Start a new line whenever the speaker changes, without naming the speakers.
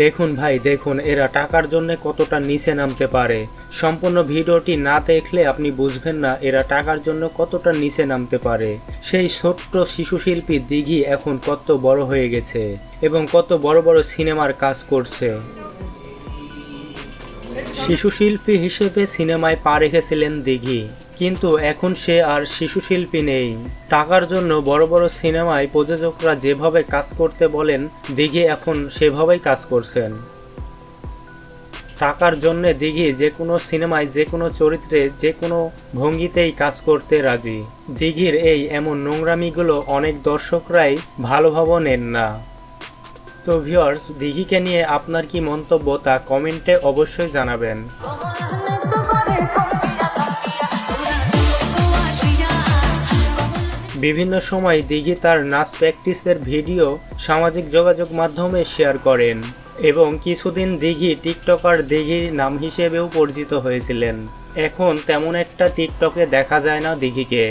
দেখুন ভাই, দেখুন, এরা টাকার জন্য কতটা নিচে নামতে পারে। সম্পূর্ণ ভিডিওটি না দেখলে আপনি বুঝবেন না এরা টাকার জন্য কতটা নিচে নামতে পারে। সেই ছোট্ট শিশু শিল্পী দিঘি এখন কত বড় হয়ে গেছে এবং কত বড় বড় সিনেমার কাজ করছে। শিশু শিল্পী হিসেবে সিনেমায় পা রেখেছিলেন দিঘি। কিন্তু এখন সে আর শিশু শিল্পী নেই। টাকার জন্য বড় বড় সিনেমায় প্রযোজকরা যেভাবে কাজ করতে বলেন, দিঘি এখন সেভাবেই কাজ করছেন। টাকার জন্য দিঘি যে কোনো সিনেমায়, যে কোনো চরিত্রে, যে কোনো ভঙ্গিতেই কাজ করতে রাজি। দিঘির এই এমন নোংরামিগুলো অনেক দর্শকরাই ভালোভাবে নেন না। তো ভিউয়ার্স দিঘিকে নিয়ে আপনার কি মন্তব্য তা কমেন্টে অবশ্যই জানাবেন। বিভিন্ন সময় দিঘি তার নাচ প্র্যাকটিসের ভিডিও সামাজিক যোগাযোগ মাধ্যমে শেয়ার করেন এবং কিছুদিন দিঘি টিকটকার দিঘির নাম হিসেবেও পরিচিত হয়েছিলেন। এখন তেমন একটা টিকটকে দেখা যায় না দিঘিকে।